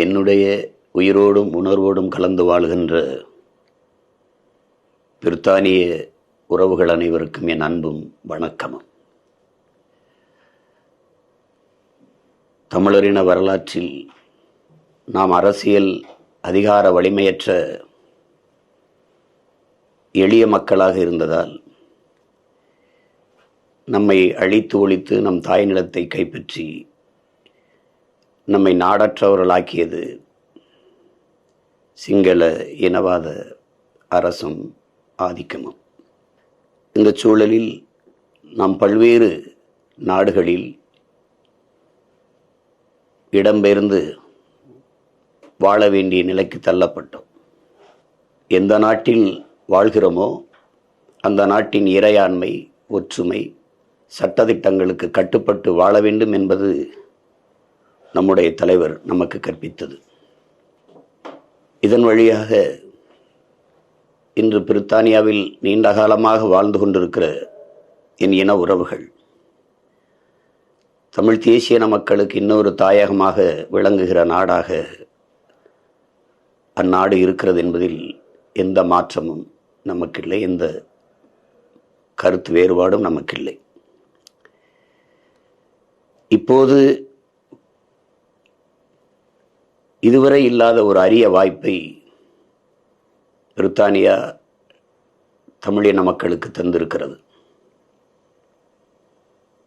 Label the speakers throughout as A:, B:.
A: என்னுடைய உயிரோடும் உணர்வோடும் கலந்து வாழ்கின்ற பிரித்தானிய உறவுகள் அனைவருக்கும் என் அன்பும் வணக்கமும். தமிழரின வரலாற்றில் நாம் அரசியல் அதிகார வலிமையற்ற எளிய மக்களாக இருந்ததால் நம்மை அழித்து ஒழித்து நம் தாய் நிலத்தை கைப்பற்றி நம்மை நாடற்றவர்களாக்கியது சிங்கள இனவாத அரசும் ஆதிக்கமும். இந்த சூழலில் நாம் பல்வேறு நாடுகளில் இடம்பெயர்ந்து வாழ வேண்டிய நிலைக்கு தள்ளப்பட்டோம். எந்த நாட்டில் வாழ்கிறோமோ அந்த நாட்டின் இறையாண்மை ஒற்றுமை சட்டதிட்டங்களுக்கு கட்டுப்பட்டு வாழ வேண்டும் என்பது நம்முடைய தலைவர் நமக்கு கற்பித்தது. இதன் வழியாக இன்று பிரித்தானியாவில் நீண்ட காலமாக வாழ்ந்து கொண்டிருக்கிற என் இன உறவுகள் தமிழ் தேசிய மக்களுக்கு இன்னொரு தாயகமாக விளங்குகிற நாடாக அந்நாடு இருக்கிறது என்பதில் எந்த மாற்றமும் நமக்கில்லை எந்த கருத்து வேறுபாடும் நமக்கில்லை. இப்போது இதுவரை இல்லாத ஒரு அரிய வாய்ப்பை பிரித்தானியா தமிழின மக்களுக்கு தந்திருக்கிறது.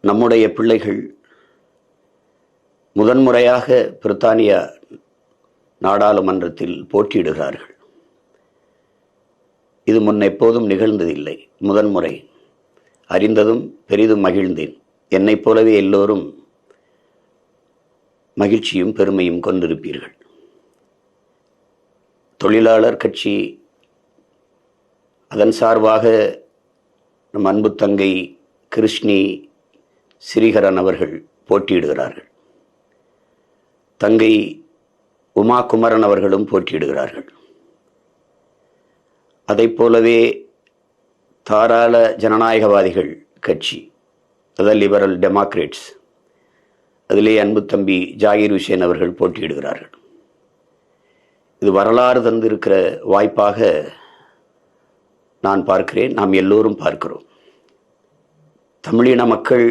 A: நம்முடைய பிள்ளைகள் முதன்முறையாக பிரித்தானியா நாடாளுமன்றத்தில் போட்டியிடுகிறார்கள். இது முன் எப்போதும் நிகழ்ந்ததில்லை. முதன்முறை அறிந்ததும் பெரிதும் மகிழ்ந்தேன். என்னைப் போலவே எல்லோரும் மகிழ்ச்சியும் பெருமையும் கொண்டிருப்பீர்கள். தொழிலாளர் கட்சி அதன் சார்பாக நம் அன்பு தங்கை கிருஷ்ணி ஸ்ரீகரன் அவர்கள் போட்டியிடுகிறார்கள். தங்கை உமா குமரன் அவர்களும் போட்டியிடுகிறார்கள். அதைப் போலவே தாராள ஜனநாயகவாதிகள் கட்சி அதாவது லிபரல் டெமோக்ரேட்ஸ் அதிலே அன்பு தம்பி ஜாகிர் ஹுசேன் அவர்கள் போட்டியிடுகிறார்கள். இது வரலாறு தந்திருக்கிற வாய்ப்பாக நான் பார்க்கிறேன். நாம் எல்லோரும் பார்க்கிறோம். தமிழின மக்கள்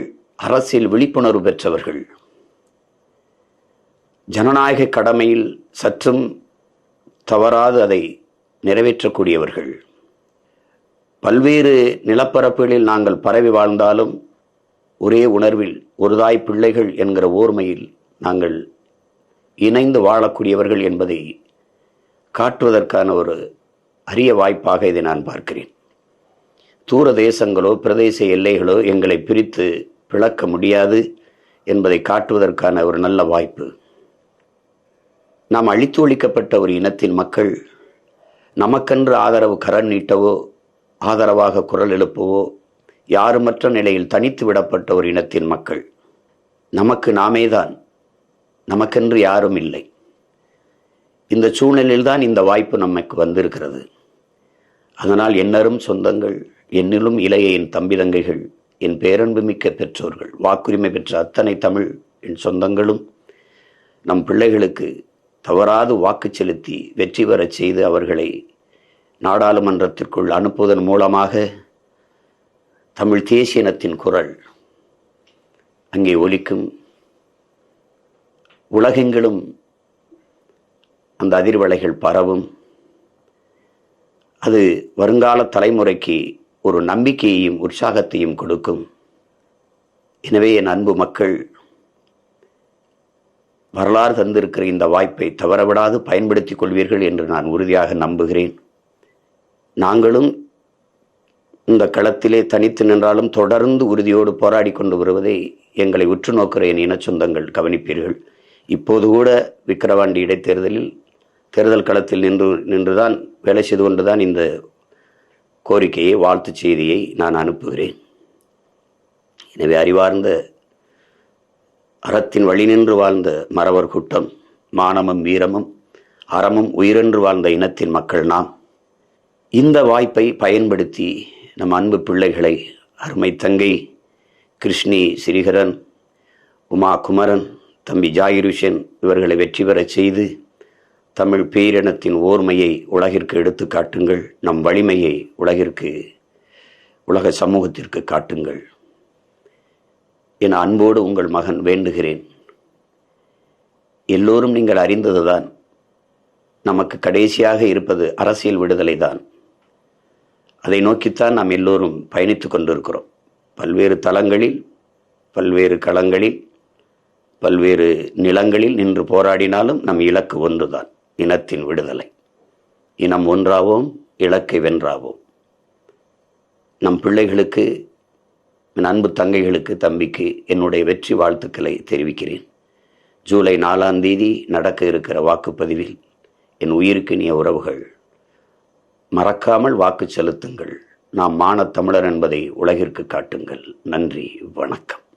A: அரசியல் விழிப்புணர்வு பெற்றவர்கள். ஜனநாயக கடமையில் சற்றும் தவறாது அதை நிறைவேற்றக்கூடியவர்கள். பல்வேறு நிலப்பரப்புகளில் நாங்கள் பரவி வாழ்ந்தாலும் ஒரே உணர்வில் ஒரு தாய் பிள்ளைகள் என்கிற ஓர்மையில் நாங்கள் இணைந்து வாழக்கூடியவர்கள் என்பதை காட்டுவதற்கான ஒரு அரிய வாய்ப்பாக இதை நான் பார்க்கிறேன். தூர தேசங்களோ பிரதேச எல்லைகளோ எங்களை பிரித்து பிளக்க முடியாது என்பதை காட்டுவதற்கான ஒரு நல்ல வாய்ப்பு. நாம் அழித்து ஒழிக்கப்பட்ட ஒரு இனத்தின் மக்கள் நமக்கென்று ஆதரவு கரண் நீட்டவோ ஆதரவாக குரல் எழுப்பவோ யாருமற்ற நிலையில் தனித்து விடப்பட்ட ஒரு இனத்தின் மக்கள். நமக்கு நாமேதான். நமக்கென்று யாரும் இல்லை. இந்த சூழ்நிலையில்தான் இந்த வாய்ப்பு நமக்கு வந்திருக்கிறது. அதனால் என்னரும் சொந்தங்கள் என்னிலும் இளைய என் தம்பி தங்கைகள் என் பேரன்புமிக்க பெற்றோர்கள் வாக்குரிமை பெற்ற அத்தனை தமிழ் என் சொந்தங்களும் நம் பிள்ளைகளுக்கு தவறாது வாக்கு செலுத்தி வெற்றி பெறச் செய்து அவர்களை நாடாளுமன்றத்திற்குள் அனுப்புவதன் மூலமாக தமிழ் தேசியனத்தின் குரல் அங்கே ஒலிக்கும் உலகெங்கிலும் அந்த அதிர்வலைகள் பரவும். அது வருங்கால தலைமுறைக்கு ஒரு நம்பிக்கையையும் உற்சாகத்தையும் கொடுக்கும். எனவே என் அன்பு மக்கள் வரலாறு தந்திருக்கிற இந்த வாய்ப்பை தவறவிடாது பயன்படுத்திக் கொள்வீர்கள் என்று நான் உறுதியாக நம்புகிறேன். நாங்களும் இந்த களத்திலே தனித்து நின்றாலும் தொடர்ந்து உறுதியோடு போராடி கொண்டு வருவதை எங்களை உற்று நோக்கிற என் இன சொந்தங்கள் கவனிப்பீர்கள். இப்போது கூட விக்கிரவாண்டி இடைத்தேர்தலில் தேர்தல் களத்தில் நின்று நின்றுதான் வேலை செய்து கொண்டுதான் இந்த கோரிக்கையை வாழ்த்துச் செய்தியை நான் அனுப்புகிறேன். எனவே அறிவார்ந்த அறத்தின் வழி நின்று வாழ்ந்த மறவர் கூட்டம் மானமும் வீரமும் அறமும் உயிரென்று வாழ்ந்த இனத்தின் மக்கள் நாம். இந்த வாய்ப்பை பயன்படுத்தி நம் அன்பு பிள்ளைகளை அருமை தங்கை கிருஷ்ணி ஸ்ரீகரன் உமா குமரன் தம்பி ஜாகிர் இவர்களை வெற்றி பெறச் செய்து தமிழ் பேரினத்தின் ஓர்மையை உலகிற்கு எடுத்து காட்டுங்கள். நம் வலிமையை உலகிற்கு உலக சமூகத்திற்கு காட்டுங்கள். என அன்போடு உங்கள் மகன் வேண்டுகிறேன். எல்லோரும் நீங்கள் அறிந்ததுதான் நமக்கு கடைசியாக இருப்பது அரசியல் விடுதலை தான் அதை நோக்கித்தான் நாம் எல்லோரும் பயணித்து கொண்டிருக்கிறோம். பல்வேறு தளங்களில் பல்வேறு களங்களில் பல்வேறு நிலங்களில் நின்று போராடினாலும் நம் இலக்கு ஒன்றுதான். இனத்தின் விடுதலை. இனம் ஒன்றாவோம் இலக்கை வென்றாவோம். நம் பிள்ளைகளுக்கு என் அன்பு தங்கைகளுக்கு தம்பிக்கு என்னுடைய வெற்றி வாழ்த்துக்களை தெரிவிக்கிறேன். ஜூலை நாலாம் தேதி நடக்க இருக்கிற வாக்குப்பதிவில் என் உயிருக்கு இனிய உறவுகள் மறக்காமல் வாக்கு செலுத்துங்கள். நாம் மானத்தமிழர் என்பதை உலகிற்கு காட்டுங்கள். நன்றி வணக்கம்.